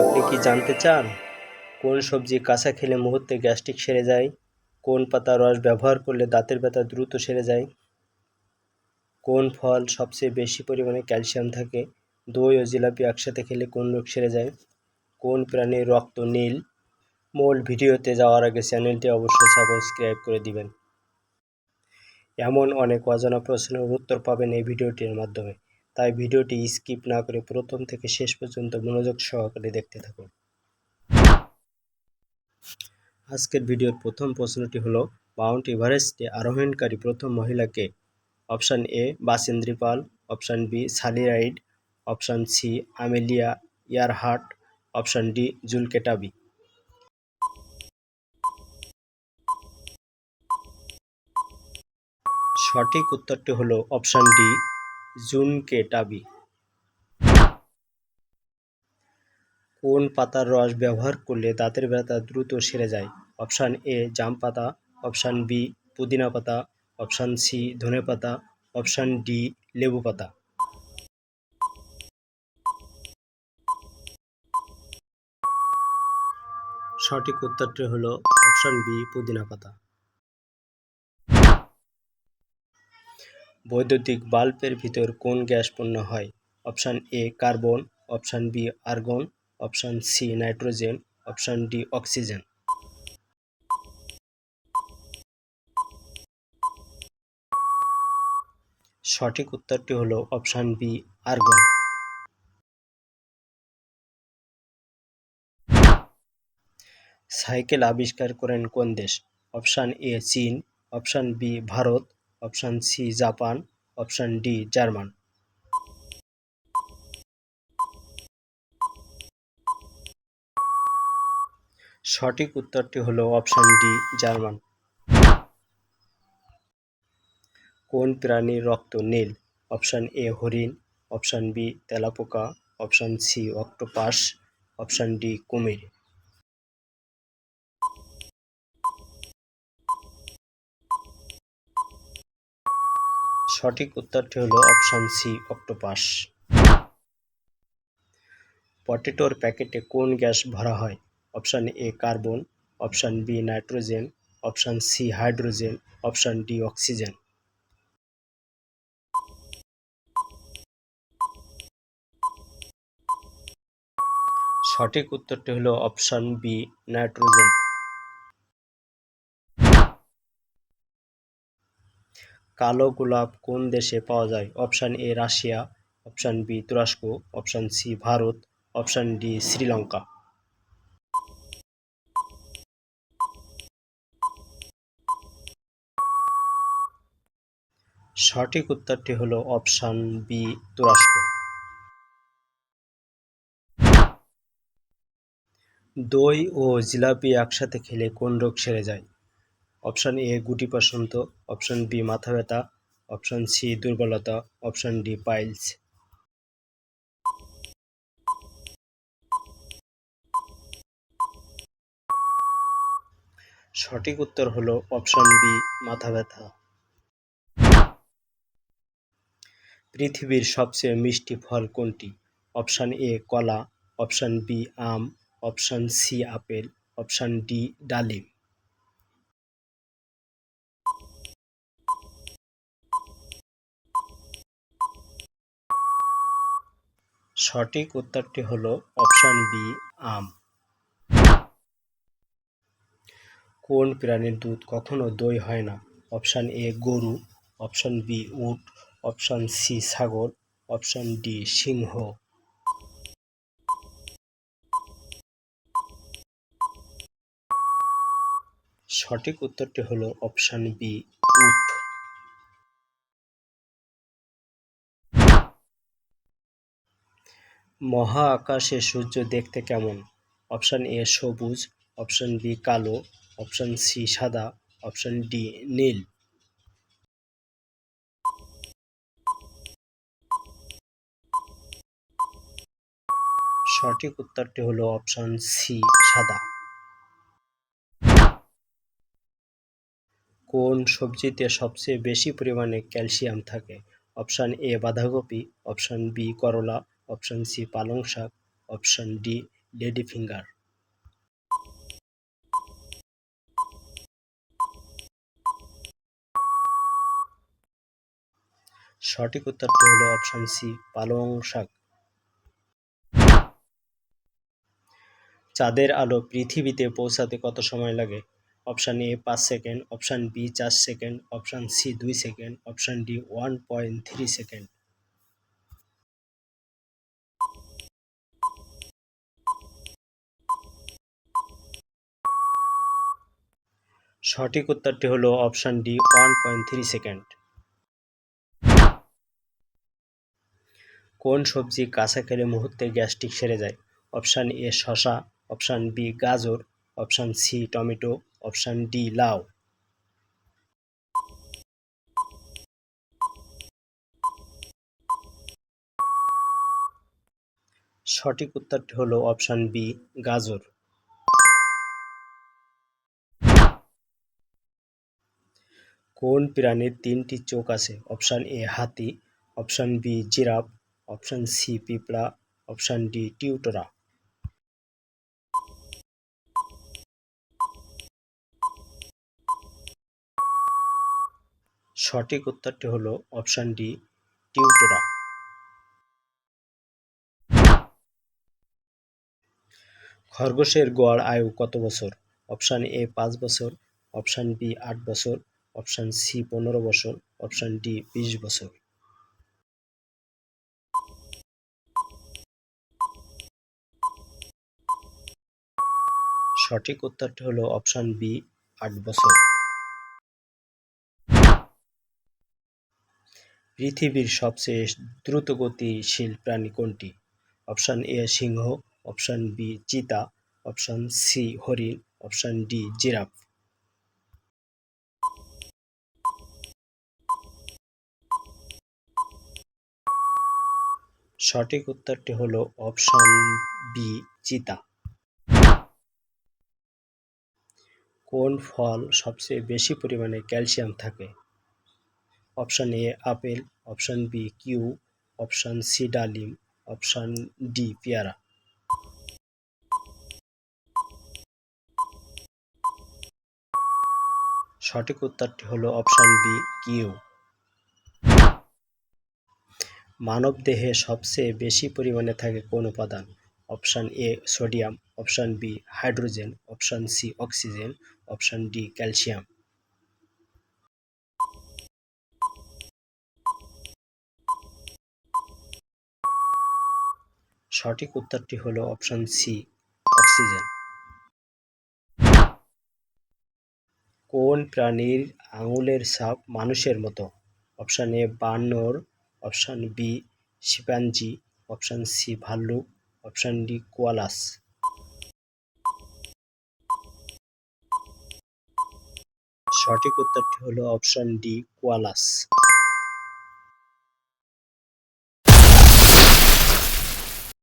আপনি কি জানতে চান? কোন সবজি কাঁচা খেলে মুহূর্তে গ্যাস্ট্রিক সেরে যায়? কোন পাতার রস ব্যবহার করলে দাঁতের ব্যথা দ্রুত সেরে যায়? কোন ফল সবচেয়ে বেশি পরিমাণে ক্যালসিয়াম থাকে? দই ও জিলাপি একসাথে খেলে কোন রোগ সেরে যায়? কোন প্রাণীর রক্ত, নীল? মূল ভিডিওতে যাওয়ার আগে চ্যানেলটি অবশ্যই সাবস্ক্রাইব করে দিবেন। এমন অনেক অজানা প্রশ্নের উত্তর পাবেন এই ভিডিওটির মাধ্যমে। তাই ভিডিওটি স্কিপ না করে প্রথম থেকে শেষ পর্যন্ত মনোযোগ সহকারে দেখতে থাকুন। আজকের ভিডিওর প্রথম প্রশ্নটি হলো, মাউন্ট এভারেস্টে আরোহণকারী প্রথম মহিলাকে option A Bachendri Pal option B Sally Ride option C Amelia Earhart option D জুলকেটাবি। সঠিক উত্তরটি হলো অপশান ডি জুনকেটাবি কোন পাতার রস ব্যবহার করলে দাঁতের ব্যথা দ্রুত সেরে যায়? অপশান এ, জাম পাতা। অপশান বি, পুদিনা পাতা। অপশান সি, ধনে পাতা। অপশান ডি, লেবু পাতা। সঠিক উত্তরটি হলো অপশান বি, পুদিনা পাতা। বৈদ্যুতিক বাল্বের ভিতর কোন গ্যাস পূর্ণ হয়? Option A carbon, option B argon, option C nitrogen, option D oxygen. সঠিক উত্তরটি হলো অপশান বি আর্গন। সাইকেল আবিষ্কার করেন কোন দেশ? অপশান এ চীন, option B Bharat option C Japan, option D German. সঠিক উত্তরটি হলো অপশান ডি জার্মান। কোন প্রাণীর রক্ত নীল? অপশান এ হরিণ, অপশান বি তেলাপোকা, option C octopus, option D কুমির। সঠিক উত্তরটি হলো অপশান সি, অক্টোপাস। পটেটোর প্যাকেটে কোন গ্যাস ভরা হয়? Option A, carbon, option B, nitrogen, option C, hydrogen, option D, oxygen. সঠিক উত্তরটি হলো অপশান বি, নাইট্রোজেন। কালো গোলাপ কোন দেশে পাওয়া যায়? Option A Russia, option B তুরস্ক, option C Bharat, option D Sri Lanka. সঠিক উত্তরটি হলো অপশান বি তুরস্ক। দই ও জিলাপি একসাথে খেলে কোন রোগ সেরে যায়? অপশান এ গুটি বসন্ত, অপশান বি মাথা ব্যথা, অপশান সি দুর্বলতা, অপশান ডি পাইলস। সঠিক উত্তর হলো অপশান বি, মাথা ব্যথা। পৃথিবীর সবচেয়ে মিষ্টি ফল কোনটি? অপশান এ কলা, অপশান বি আম, option C apple, option D ডালিম। সঠিক উত্তরটি হলো অপশান বি, আম। কোন প্রাণীর দুধ কখনো দই হয় না? অপশান এ, গরু। অপশান বি, উট। অপশান সি, ছাগল। অপশান ডি, সিংহ। সঠিক উত্তরটি হলো অপশান বি, উট। মহা আকাশে সূর্য দেখতে কেমন? অপশান এ সবুজ, অপশান বি কালো, অপশান সি সাদা, অপশান ডি নীল। সঠিক উত্তরটি হলো অপশান সি সাদা। কোন সবজিতে সবচেয়ে বেশি পরিমাণে ক্যালসিয়াম থাকে? অপশান এ বাঁধাকপি, অপশান বি করলা অপশান সি পালং শাক, অপশান ডি লেডি ফিঙ্গার। সঠিক উত্তরটি হলো অপশন সি পালং শাক। চাঁদের আলো পৃথিবীতে পৌঁছাতে কত সময় লাগে? অপশান এ পাঁচ সেকেন্ড, অপশান বি চার সেকেন্ড, অপশান সি দুই second, option D one point three second. সঠিক উত্তরটি হলো option D one point three second কোন সবজি কাঁচা খেলে মুহূর্তে গ্যাস্ট্রিক সেরে যায়? অপশান এ শশা অপশান বি গাজর, option C tomato, option D লাউ। সঠিক উত্তরটি হলো অপশান বি, গাজর। কোন প্রাণীর তিনটি চোখ আছে? অপশান এ হাতি, option B giraffe, option C পিঁপড়া, অপশান ডি টিউটরা। সঠিক উত্তরটি হলো অপশান ডি টিউটরা। খরগোশের গড় আয়ু কত বছর? অপশান এ পাঁচ বছর, অপশান বি আট বছর অপশান সি পনেরো বছর, অপশান ডি বিশ বছর। সঠিক উত্তরটি হলো অপশান বি, আট বছর। পৃথিবীর সবচেয়ে দ্রুতগতিশীল প্রাণী কোনটি? অপশান এ সিংহ, অপশান বি চিতা, অপশান সি হরিণ, অপশান ডি জিরাফ। সঠিক উত্তরটি হলো অপশান বি, চিতা। কোন ফল সবচেয়ে বেশি পরিমাণে ক্যালসিয়াম থাকে? Option A, apple, option B, kiwi, option C, ডালিম, অপশান ডি, পেয়ারা। সঠিক উত্তরটি হলো অপশান বি, কিউ। মানব দেহে সবচেয়ে বেশি পরিমাণে থাকে কোন উপাদান? Option A sodium, option B hydrogen, option C oxygen, option D calcium. সঠিক উত্তরটি হলো অপশান সি, অক্সিজেন। কোন প্রাণীর আঙুলের ছাপ মানুষের মতো? অপশান এ বানর option B chimpanzee, option C ভাল্লুক, অপশান ডি কোয়ালাস। সঠিক উত্তরটি হলো অপশান ডি কোয়ালাস।